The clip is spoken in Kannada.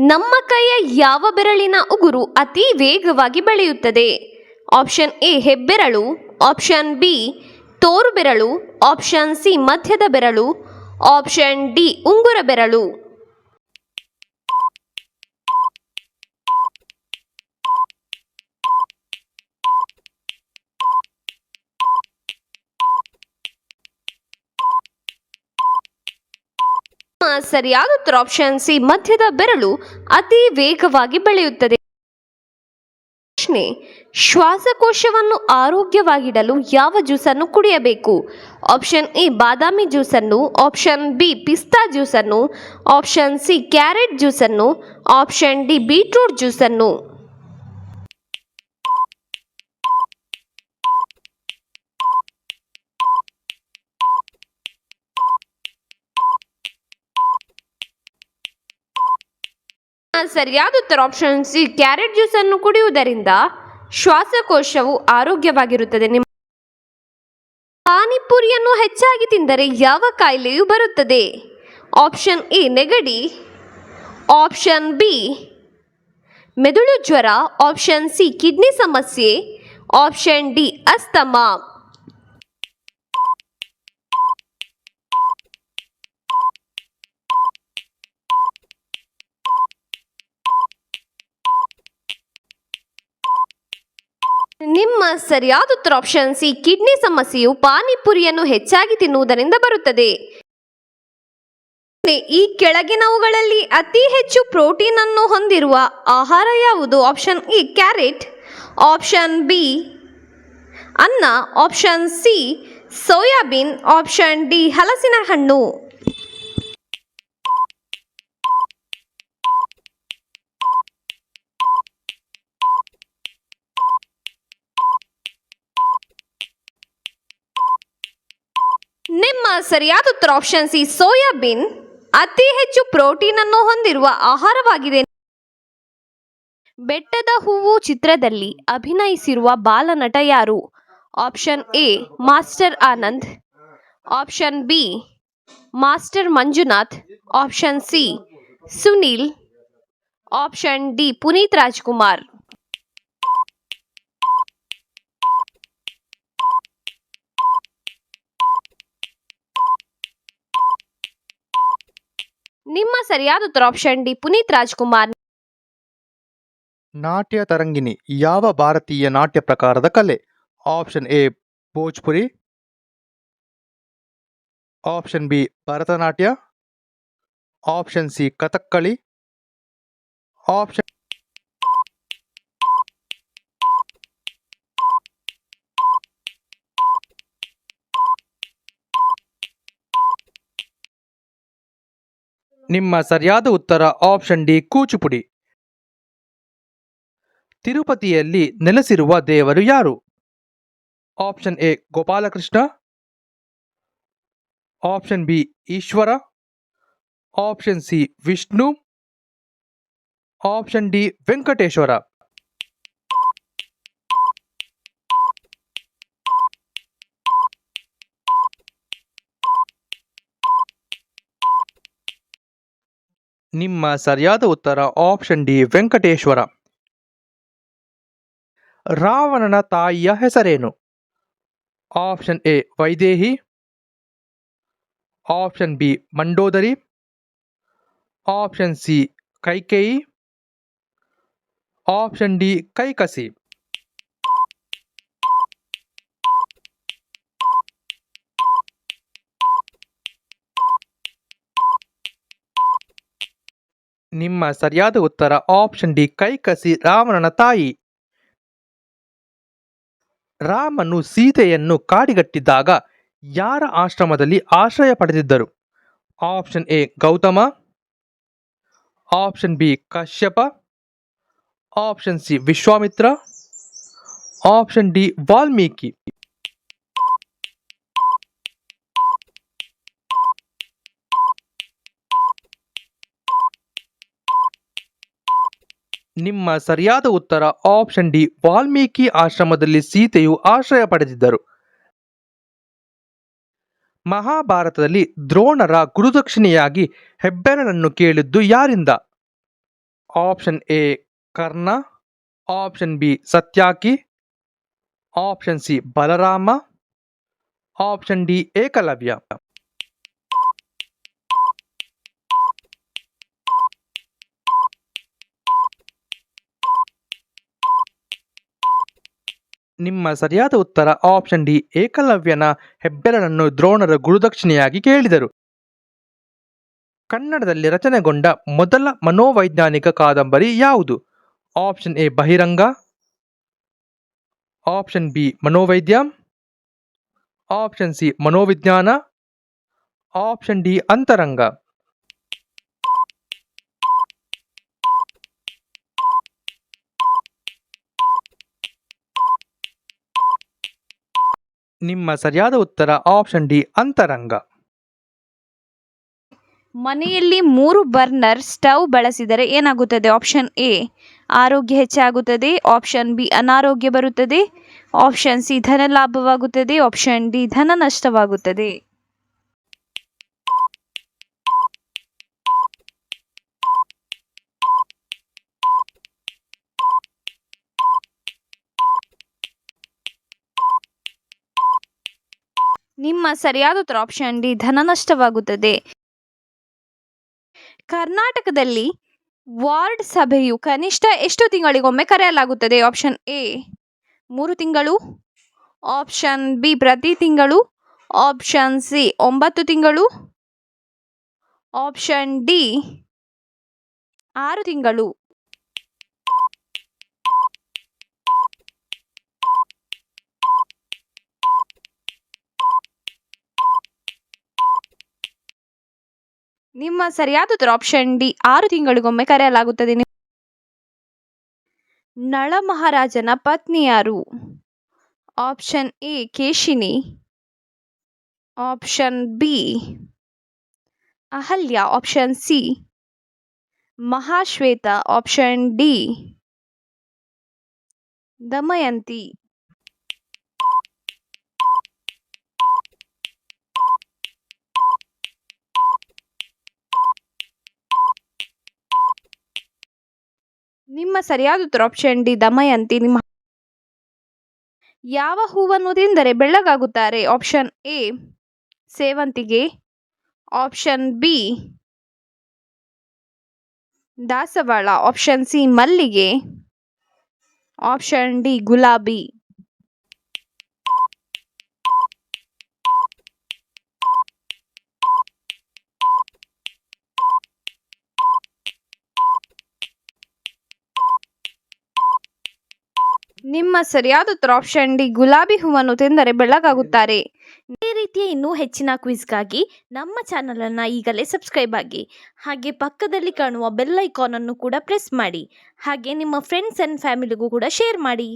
ನಮ್ಮ ಕೈಯ ಯಾವ ಬೆರಳಿನ ಉಗುರು ಅತಿ ವೇಗವಾಗಿ ಬೆಳೆಯುತ್ತದೆ? ಆಪ್ಷನ್ ಎ, ಹೆಬ್ಬೆರಳು. ಆಪ್ಷನ್ ಬಿ ತೋರು ಬೆರಳು ಆಪ್ಷನ್ ಸಿ, ಮಧ್ಯದ ಬೆರಳು. ಆಪ್ಷನ್ ಡಿ, ಉಂಗುರ ಬೆರಳು. ಸರಿಯಾದ ಉತ್ತರ ಆಪ್ಷನ್ ಸಿ, ಮಧ್ಯದ ಬೆರಳು ಅತಿ ವೇಗವಾಗಿ ಬೆಳೆಯುತ್ತದೆ. ಪ್ರಶ್ನೆ, ಶ್ವಾಸಕೋಶವನ್ನು ಆರೋಗ್ಯವಾಗಿಡಲು ಯಾವ ಜ್ಯೂಸನ್ನು ಕುಡಿಯಬೇಕು? ಆಪ್ಷನ್ ಎ, ಬಾದಾಮಿ ಜ್ಯೂಸನ್ನು ಆಪ್ಷನ್ ಬಿ, ಪಿಸ್ತಾ ಜ್ಯೂಸನ್ನು ಆಪ್ಷನ್ ಸಿ, ಕ್ಯಾರೆಟ್ ಜ್ಯೂಸನ್ನು ಆಪ್ಷನ್ ಡಿ, ಬೀಟ್ರೂಟ್ ಜ್ಯೂಸನ್ನು. ಸರಿಯಾದ ಉತ್ತರ ಆಪ್ಷನ್ ಸಿ ಕ್ಯಾರೆಟ್ ಜ್ಯೂಸನ್ನು ಕುಡಿಯುವುದರಿಂದ ಶ್ವಾಸಕೋಶವು ಆರೋಗ್ಯವಾಗಿರುತ್ತದೆ. ನಿಮ್ಮ ಪಾನಿಪುರಿಯನ್ನು ಹೆಚ್ಚಾಗಿ ತಿಂದರೆ ಯಾವ ಕಾಯಿಲೆಯು ಬರುತ್ತದೆ. ಆಪ್ಷನ್ ಎ ನೆಗಡಿ, ಆಪ್ಷನ್ ಬಿ ಮೆದುಳು ಜ್ವರ, ಆಪ್ಷನ್ ಸಿ ಕಿಡ್ನಿ ಸಮಸ್ಯೆ, ಆಪ್ಷನ್ ಡಿ ಅಸ್ತಮಾ. ನಿಮ್ಮ ಸರಿಯಾದ ಉತ್ತರ ಆಪ್ಷನ್ ಸಿ ಕಿಡ್ನಿ ಸಮಸ್ಯೆಯು ಪಾನಿಪುರಿಯನ್ನು ಹೆಚ್ಚಾಗಿ ತಿನ್ನುವುದರಿಂದ ಬರುತ್ತದೆ. ಈ ಕೆಳಗಿನವುಗಳಲ್ಲಿ ಅತಿ ಹೆಚ್ಚು ಪ್ರೋಟೀನ್ ಅನ್ನು ಹೊಂದಿರುವ ಆಹಾರ ಯಾವುದು? Option A carrot option B ಅನ್ನ. Option C soybean option D ಹಲಸಿನ ಹಣ್ಣು ನಿಮ್ಮ ಸರಿಯಾದ ಉತ್ತರ ಆಪ್ಷನ್ ಸಿ ಸೋಯಾಬೀನ್ ಅತಿ ಹೆಚ್ಚು ಪ್ರೋಟೀನ್ ಅನ್ನು ಹೊಂದಿರುವ ಆಹಾರವಾಗಿದೆ. ಬೆಟ್ಟದ ಹೂವು ಚಿತ್ರದಲ್ಲಿ ಅಭಿನಯಿಸಿರುವ ಬಾಲನಟ ಯಾರು? Option A master Anand. Option B master Manjunath. Option C Sunil. Option D Puneeth Rajkumar. ನಿಮ್ಮ ಸರಿಯಾದ ಉತ್ತರ ಆಪ್ಷನ್ ಡಿ ಪುನೀತ್ ರಾಜ್ಕುಮಾರ್. ನಾಟ್ಯ ತರಂಗಿಣಿ, ಯಾವ ಭಾರತೀಯ ನಾಟ್ಯ ಪ್ರಕಾರದ ಕಲೆ? Option A Bhojpuri. Option B Bharatanatyam. Option C Kathakali. Option ನಿಮ್ಮ ಸರಿಯಾದ ಉತ್ತರ ಆಪ್ಷನ್ ಡಿ ಕೂಚುಪುಡಿ. ತಿರುಪತಿಯಲ್ಲಿ ನೆಲೆಸಿರುವ ದೇವರು ಯಾರು? Option A Gopalakrishna. Option B Eshwara. Option C Vishnu. Option D Venkateshwara. ನಿಮ್ಮ ಸರಿಯಾದ ಉತ್ತರ ಆಪ್ಷನ್ ಡಿ, ವೆಂಕಟೇಶ್ವರ. ರಾವಣನ ತಾಯಿಯ ಹೆಸರೇನು? Option A, Vaidehi. Option B, Mandodari. Option C, Kaikeyi. Option D, Kaikasi. ನಿಮ್ಮ ಸರಿಯಾದ ಉತ್ತರ ಆಪ್ಷನ್ ಡಿ ಕೈಕಸಿ ರಾವಣನ ತಾಯಿ. ರಾಮನು ಸೀತೆಯನ್ನು ಕಾಡಿಗಟ್ಟಿದ್ದಾಗ ಯಾರ ಆಶ್ರಮದಲ್ಲಿ ಆಶ್ರಯ ಪಡೆದಿದ್ದರು? Option A Gautama. Option B Kashyapa. Option C Vishwamitra. Option D Valmiki. ನಿಮ್ಮ ಸರಿಯಾದ ಉತ್ತರ ಆಪ್ಷನ್ ಡಿ, ವಾಲ್ಮೀಕಿ ಆಶ್ರಮದಲ್ಲಿ ಸೀತೆಯು ಆಶ್ರಯ ಪಡೆದಿದ್ದರು. ಮಹಾಭಾರತದಲ್ಲಿ ದ್ರೋಣರ ಗುರುದಕ್ಷಿಣೆಯಾಗಿ ಹೆಬ್ಬೆರಳನ್ನು ಕೇಳಿದ್ದು ಯಾರಿಂದ? Option A, Karna. Option B, Satyaki. Option C, Balarama. Option D, Ekalavya. ನಿಮ್ಮ ಸರಿಯಾದ ಉತ್ತರ ಆಪ್ಷನ್ ಡಿ ಏಕಲವ್ಯನ ಹೆಬ್ಬೆರಳನ್ನು ದ್ರೋಣರ ಗುರುದಕ್ಷಿಣೆಯಾಗಿ ಕೇಳಿದರು. ಕನ್ನಡದಲ್ಲಿ ರಚನೆಗೊಂಡ ಮೊದಲ ಮನೋವೈಜ್ಞಾನಿಕ ಕಾದಂಬರಿ ಯಾವುದು? Option A Bahiranga. Option B Manovaidya. Option C Manovijnana. Option D Antaranga. ನಿಮ್ಮ ಸರಿಯಾದ ಉತ್ತರ ಆಪ್ಷನ್ ಡಿ, ಅಂತರಂಗ. ಮನೆಯಲ್ಲಿ ಮೂರು ಬರ್ನರ್ ಸ್ಟವ್ ಬಳಸಿದರೆ ಏನಾಗುತ್ತದೆ? ಆಪ್ಷನ್ ಎ, ಆರೋಗ್ಯ ಹೆಚ್ಚಾಗುತ್ತದೆ. ಆಪ್ಷನ್ ಬಿ, ಅನಾರೋಗ್ಯ ಬರುತ್ತದೆ. ಆಪ್ಷನ್ ಸಿ, ಧನ ಲಾಭವಾಗುತ್ತದೆ. ಆಪ್ಷನ್ ಡಿ, ಧನ ನಷ್ಟವಾಗುತ್ತದೆ. ನಿಮ್ಮ ಸರಿಯಾದ ಉತ್ತರ ಆಪ್ಷನ್ ಡಿ ಧನ ನಷ್ಟವಾಗುತ್ತದೆ ಕರ್ನಾಟಕದಲ್ಲಿ ವಾರ್ಡ್ ಸಭೆಯು ಕನಿಷ್ಠ ಎಷ್ಟು ತಿಂಗಳಿಗೊಮ್ಮೆ ಕರೆಯಲಾಗುತ್ತದೆ? ಆಪ್ಷನ್ ಎ ಮೂರು ತಿಂಗಳು. ಆಪ್ಷನ್ ಬಿ ಪ್ರತಿ ತಿಂಗಳು. ಆಪ್ಷನ್ ಸಿ ಒಂಬತ್ತು ತಿಂಗಳು. ಆಪ್ಷನ್ ಡಿ ಆರು ತಿಂಗಳು. ನಿಮ್ಮ ಸರಿಯಾದ ಉತ್ತರ ಆಪ್ಷನ್ ಡಿ ಆರು ತಿಂಗಳಿಗೊಮ್ಮೆ ಕರೆಯಲಾಗುತ್ತದೆ. ನಳ ಮಹಾರಾಜನ ಪತ್ನಿ ಯಾರು? Option A Keshini. Option B Ahalya. Option C Mahashweta. Option D Damayanti. ನಿಮ್ಮ ಸರಿಯಾದ ಉತ್ತರ ಆಪ್ಷನ್ ಡಿ ದಮಯಂತಿ, ನಿಮ್ಮ ಯಾವ ಹೂವನ್ನು ತಿಂದರೆ ಬೆಳ್ಳಗಾಗುತ್ತಾರೆ. ಆಪ್ಷನ್ ಎ ಸೇವಂತಿಗೆ. ಆಪ್ಷನ್ ಬಿ ದಾಸವಾಳ. ಆಪ್ಷನ್ ಸಿ ಮಲ್ಲಿಗೆ. ಆಪ್ಷನ್ ಡಿ ಗುಲಾಬಿ. ನಿಮ್ಮ ಸರಿಯಾದ ಉತ್ತರ ಆಪ್ಷನ್ ಡಿ ಗುಲಾಬಿ ಹೂವನ್ನು ತಿಂದರೆ ಬೆಳಗಾಗುತ್ತಾರೆ ಇದೇ ರೀತಿಯ ಇನ್ನೂ ಹೆಚ್ಚಿನ ಕ್ವಿಜ್ಗಾಗಿ ನಮ್ಮ ಚಾನಲನ್ನು ಈಗಲೇ ಸಬ್ಸ್ಕ್ರೈಬ್ ಆಗಿ, ಹಾಗೆ ಪಕ್ಕದಲ್ಲಿ ಕಾಣುವ ಬೆಲ್ ಐಕಾನನ್ನು ಕೂಡ ಪ್ರೆಸ್ ಮಾಡಿ, ಹಾಗೆ ನಿಮ್ಮ ಫ್ರೆಂಡ್ಸ್ ಆ್ಯಂಡ್ ಫ್ಯಾಮಿಲಿಗೂ ಕೂಡ ಶೇರ್ ಮಾಡಿ.